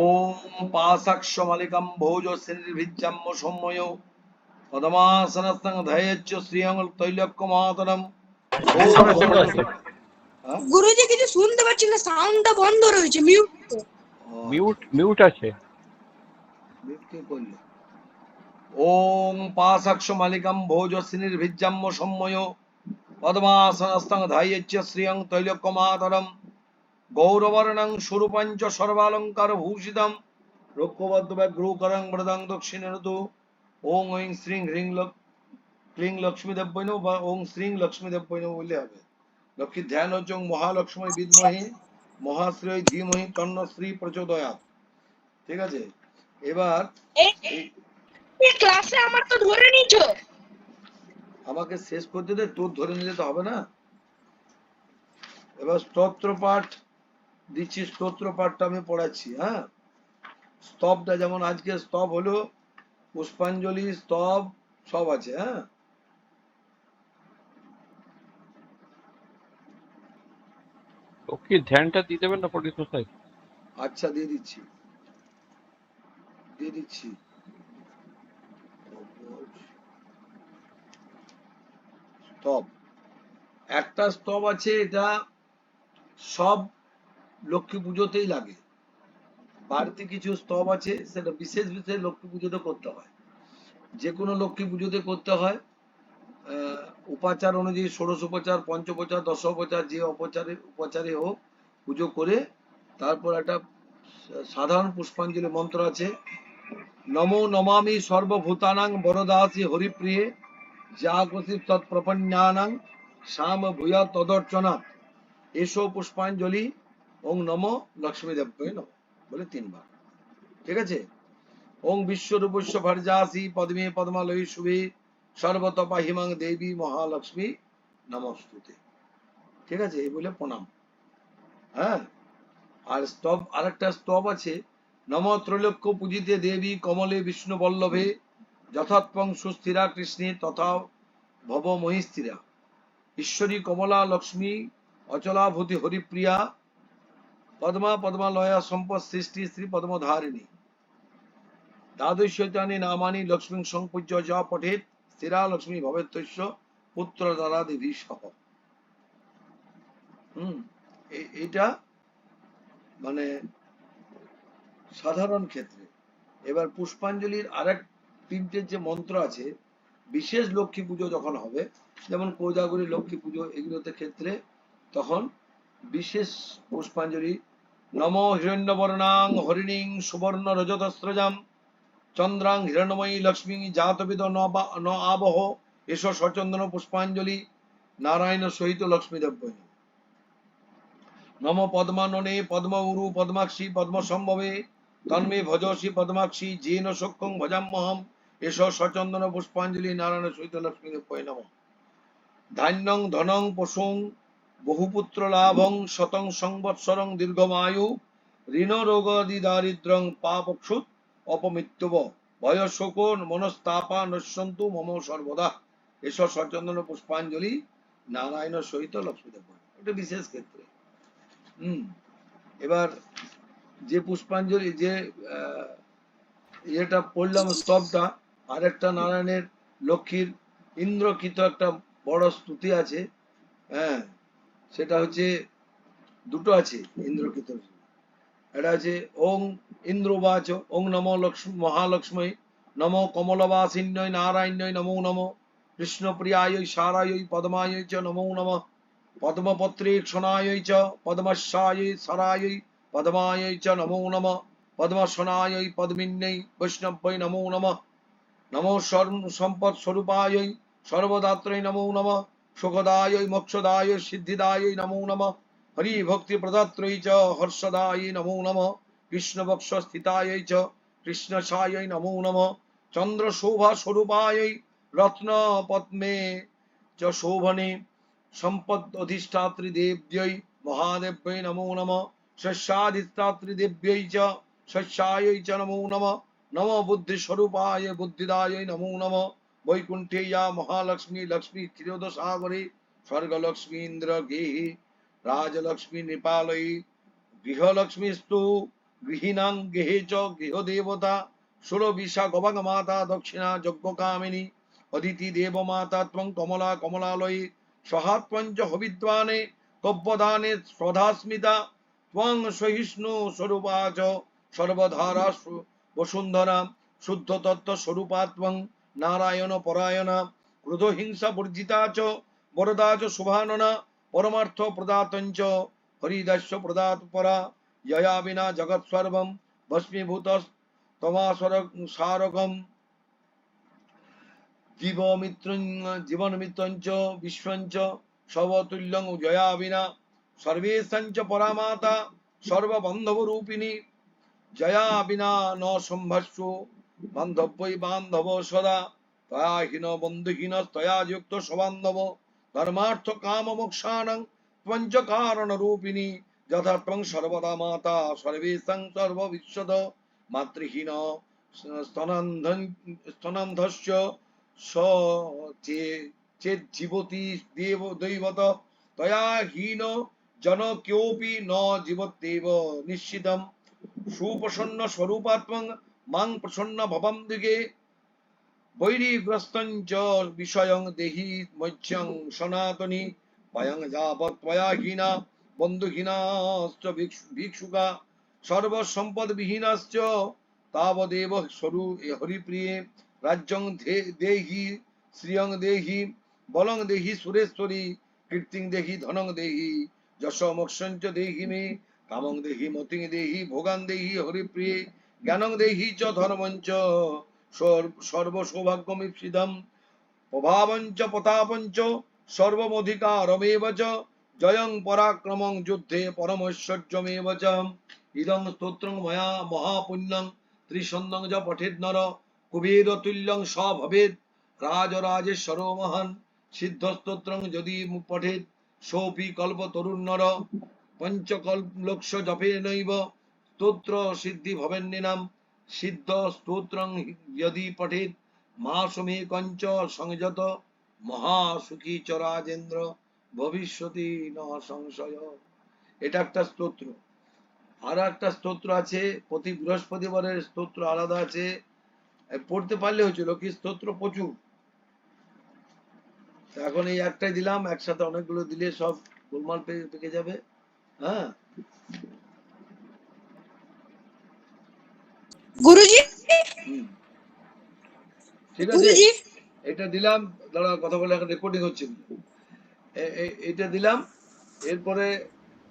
ওম পাশাক্ষ মালিকম ভোজ শ্রীর্ভিজ্জাম্য সম্ময় পদমাসনস্তং ধৈর্য শ্রিয়ং তৈলক্য গুরুজি কিছু শুনতে পাচ্ছি না সাউন্ডটা বন্ধ রয়েছে মিউট মিউট মিউট আছে। ওম পাশাক্ষ মালিকম ভোজ শ্রীর্ভিজ্জাম্য সম্ময় পদ্মাসনস্তং ধায়চ্য শ্রিয়ং তৈলক্য মাতরম। গৌরবর্ণং স্বরূপঞ্চ সর্বালঙ্কার ভূষিতম রক্ষবদ্ধ ব্যাঘ্রকরং মৃদং দক্ষিণেরতু ওং ঐং শ্রীং হ্রিং লক ক্লিং লক্ষ্মী দেব্বৈন বা ওং শ্রীং লক্ষ্মী দেব্বৈন বললে হবে। লক্ষ্মীর ধ্যান হচ্ছে ওং মহালক্ষ্মী বিদ্মহি মহাশ্রী ধীমহি তন্ন শ্রী প্রচোদয়াৎ ঠিক আছে? এবার এই ক্লাসে আমার তো ধরে নিছো আমাকে শেষ করতে দে তোর ধরে নিলে তো হবে না। এবার স্তোত্র পাঠ দিচ্ছি স্তোত্র পাঠটা আমি পড়াচ্ছি হ্যাঁ? স্তবটা যেমন আজকে স্তব হলো পুষ্পাঞ্জলি স্তব সব আছে হ্যাঁ? ও কি ধ্যানটা দিয়ে দেবেন না পণ্ডিত মশাই? আচ্ছা দিয়ে দিচ্ছি। দিয়ে দিচ্ছি। স্তব। একটা স্তব আছে এটা সব লক্ষ্মী পুজোতেই লাগে। বাড়িতে কিছু স্তব আছে, সেটা বিশেষ বিশেষ লক্ষ্মী পুজোতে করতে হয়। যে কোনো লক্ষ্মী পুজোতে করতে হয় উপাচার অনুযায়ী ষোড়শ উপচার পঞ্চোপচার দশোপচার যে অপচারে, উপচারে হোক পুজো করে, তারপর একটা সাধারণ পুষ্পাঞ্জলি মন্ত্র আছে, নমো নমামি সর্বভূতানাং বরদাসি হরিপ্রিয়ে যা জাগতি তৎপ্রপন্যানাং শ্যাম ভূয়া তদর্চনা এসো পুষ্পাঞ্জলি ওং নম লক্ষ্মী দেব্যই নম, বলে তিনবার। ঠিক আছে? ওং বিশ্বরূপস্য ভর্যাসি পদ্মে পদ্মালয়ী শুভে, সর্বতপা হিমাং দেবী মহালক্ষ্মী নমস্তুতে। ঠিক আছে? এই বলে প্রণাম। হ্যাঁ? আর স্তব, আরেকটা স্তব আছে, নম ত্রৈলোক্য পূজিতে দেবী কমলে বিষ্ণু বল্লভে যথাৎপং সুস্থিরা কৃষ্ণে তথা ভব মহিস্থিরা ঈশ্বরী কমলা লক্ষ্মী অচলাভূতি হরিপ্রিয়া পদ্মা পদ্মালয়া সম্পদ সৃষ্টি শ্রী পদ্মধারিণী দ্বাদশানি নামানি লক্ষ্মী সংপূজ্য যা পঠেত স্থিরা লক্ষ্মী ভবেত্যস্য পুত্র দ্বারা দেবী সহ হম এ- এটা মানে সাধারণ ক্ষেত্রে এবার পুষ্পাঞ্জলির আরেক তিনটে যে মন্ত্র আছে বিশেষ লক্ষ্মী পুজো যখন হবে যেমন কোজাগরী লক্ষ্মী পুজো এগুলোতে ক্ষেত্রে তখন বিশেষ পুষ্পাঞ্জলি। নম হিরণ্যবর্ণাং হরিণীং সুবর্ণ রজতস্রজাম। চন্দ্রাং হিরণ্যময়ী লক্ষ্মী জাতবিদ ন আবহ। এসো সচন্দন পুষ্পাঞ্জলি। নারায়ণ সহিত লক্ষ্মী দেব্যই নম পদ্মাননে পদ্ম উরু পদ্মাক্ষী পদ্ম সম্ভবে তন্মে ভজসি পদ্মাক্ষী জেন সক্ষং ভজাম্যহম এস সচন্দন পুষ্পাঞ্জলি নারায়ণ সহিত লক্ষ্মী দেব্যই নম। ধান্যং ধনং পশুং বহুপুত্র লাভং শতং সংবৎসরং দীর্ঘমায়ু ঋণ রোগাদি দারিদ্রং পাপক্ষুত অপমৃত্যুব। ভয় শোকন মনস্তাপা নশ্যন্তু মম সর্বদা। এস সচন্দন পুষ্পাঞ্জলি নারায়ণ সহিত লক্ষ্মী দেব্যই এটা বিশেষ ক্ষেত্রে। হুম। এবার যে পুষ্পাঞ্জলি, যে ইয়েটা পড়লাম স্তবটা, আরেকটা নারায়ণের লক্ষ্মীর ইন্দ্রকৃত একটা বড় স্তুতি আছে। হ্যাঁ। সেটা হচ্ছে দুটো আছে ইন্দ্রকৃত এটা আছে, ওং ইন্দ্রবাচ, ওং নম লক্ষ্মী, মহালক্ষ্মী, নম কমলবাসিন্যই নারায়ণই নমো নম কৃষ্ণপ্রিয়ায় সারায়, পদ্মায় চ, নমো নমঃ। পদ্মপত্রে ক্ষণায় চ পদ্মস্যায় সরায়, পদ্মায় চ, নমো নম। পদ্মসনায়, পদ্মিন্যై, বৈষ্ণব্যై, নমো নম। নমো সম্পদ স্বরূপায় সর্বদাত্রৈ, নমো নম। সুখদায় মোক্ষদায় সিদ্ধিদায় নমো নম। হরি ভক্তি প্রদাত্রৈ চ, হর্ষদায় নমো নম। কৃষ্ণ বক্ষ স্থিতায় চ কৃষ্ণসায় নমো নম। চন্দ্র শোভা স্বরূপায় রত্ন পদ্মে চ শোভনে। সম্পদ অধিষ্ঠাত্রী দেব্যৈ মহাদেব্যৈ নমো নম। শস্যাধিষ্ঠাত্রী দেব্যৈ চ শস্যাयै চ নমো নম। নম বুদ্ধি স্বরূপায় বুদ্ধিদায় নমো নম। বৈকুণ্ঠে ইয়া মহালক্ষ্মী লক্ষ্মী ক্ষীরোদ সাগরে স্বর্গলক্ষ্মী ইন্দ্র গেহি রাজলক্ষ্মী নৃপালয়ী গৃহলক্ষ্মীস্তু গৃহীণাং গৃহে চ গৃহদেবতা সুরবিশা গবাগ মাতা দক্ষিণা যজ্ঞকামিনী অদিতি দেব মাতা ত্বং কমলা কমলালয়ী সহাত্মঞ্চ হবিদ্বানে কব্যদানে শ্রদ্ধাস্মিতা ত্বং সহিষ্ণু স্বরূপা চ সর্বধারা বসুন্ধরা শুদ্ধ তত্ত্ব স্বরূপা ত্বং নারায়ণ পরায়ণা ক্রোধহিংসা বর্জিতা চ, বরদা চ শুভাননা, পরমার্থ প্রদাতঞ্চ হরিদাস প্রদাত পরা জয়া বিনা জগৎ সর্বম ভস্মীভূত তমাসর সারকম জীবমিত্র জীবনমিত্রঞ্চ বিশ্বঞ্চ সবতুল্যং জয়া বিনা সর্বেশঞ্চ পরামাতা, সর্ববন্ধবরূপিণী। জয়া বিনা ন সম্ভাস্য। বান্ধব্যই বান্ধব সদা তয়াহীন বন্ধুহীন তয়া যুক্ত সবান্ধব, ধর্মার্থ কাম মোক্ষাণং পঞ্চকারণ রূপিণী যথার্থং সর্বদা মাতা, সর্বেশং সর্ববিশ্বদ মাতৃহীন স্তনান্ধস্য চেজ্জীবতি দেব দৈবত তয়া জন কেউপি ন জীবত্যেব নিশ্চিতম, সুপ্রসন্ন স্বরূপাত্মক মাং প্রসন্ন ভবম দিগে। বৈরিগ্রস্তঞ্চ বিষয়ং দেহি মৈচ্যং সনাতনী। পয়ং যাবৎ ত্বয়া হীনা বন্ধুহীনাশ্চ ভিক্ষু- ভিক্ষুকা, সর্বসম্পদ বিহীনাশ্চ। তাবদেব স্বরূ হরিপ্রিয়ে। রাজ্যং দেহি, শ্রিয়ং দেহি, বলং দেহি সুরেশ্বরী, কীর্তিং দেহি ধনং দেহি যশ মোক্ষঞ্চ দেহি মে কামং দেহি মতিং দেহি ভোগান দেহি হরিপ্রিয়ে। জ্ঞানং দেহি চ ধর্মঞ্চ সর্ব- সর্ব সৌভাগ্যমিপ্সিদম প্রভাবঞ্চ প্রতাপঞ্চ সর্বমধিকারমেব চ। জয়ং পরাক্রমং যুদ্ধে পরমৈশ্বর্যমেব চ। ইদং স্তোত্রং ময়া মহাপুণ্যং। ত্রিসন্দং য পঠেদ নর। কুবের তুল্যং স ভবেদ রাজরাজেশ্বর মহান। সিদ্ধস্তোত্রং যদি পঠেদ সোপি কল্প তরুণ নর। পঞ্চকল্পলক্ষ জপে নৈব। স্তোত্র সিদ্ধি ভবেন্নিনাম সিদ্ধ স্তোত্রং যদি পঠেদ মাসমে কঞ্চ সংযত মহাসুখী চ রাজেন্দ্র ভবিষ্যতি ন সংশয় এটা একটা স্তোত্র। আর একটা স্তোত্র আছে, প্রতি বৃহস্পতিবারের স্তোত্র আলাদা আছে। পড়তে পারলে হয়েছিল কি স্তোত্র? প্রচুর। এখন এই একটাই দিলাম, একসাথে অনেকগুলো দিলে সব গোলমাল পেকে যাবে। হ্যাঁ? গুরুজি? ঠিক আছে এটা দিলাম দাঁড়া কথা বলে এখন রেকর্ডিং হচ্ছে। এটা দিলাম এরপরে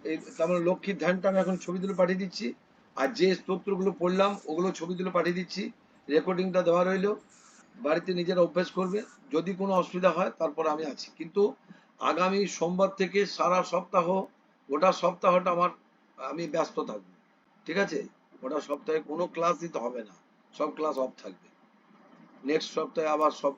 এই মানে লক্ষ্মীর ধ্যানটা আমি এখন ছবি তুলে পাঠিয়ে দিচ্ছি আর যে স্তোত্রগুলো পড়লাম ওগুলো ছবি তুলে পাঠিয়ে দিচ্ছি রেকর্ডিংটা দেওয়া রইল বাড়িতে নিজেরা অভ্যাস করবে যদি কোনো অসুবিধা হয় তারপর আমি আছি। কিন্তু আগামী সোমবার থেকে সারা সপ্তাহ গোটা সপ্তাহটা আমার আমি ব্যস্ত থাকব। ঠিক আছে? গোটা সপ্তাহে কোনো ক্লাস দিতে হবে না। সব ক্লাস অফ থাকবে। নেক্সট সপ্তাহে আবার সব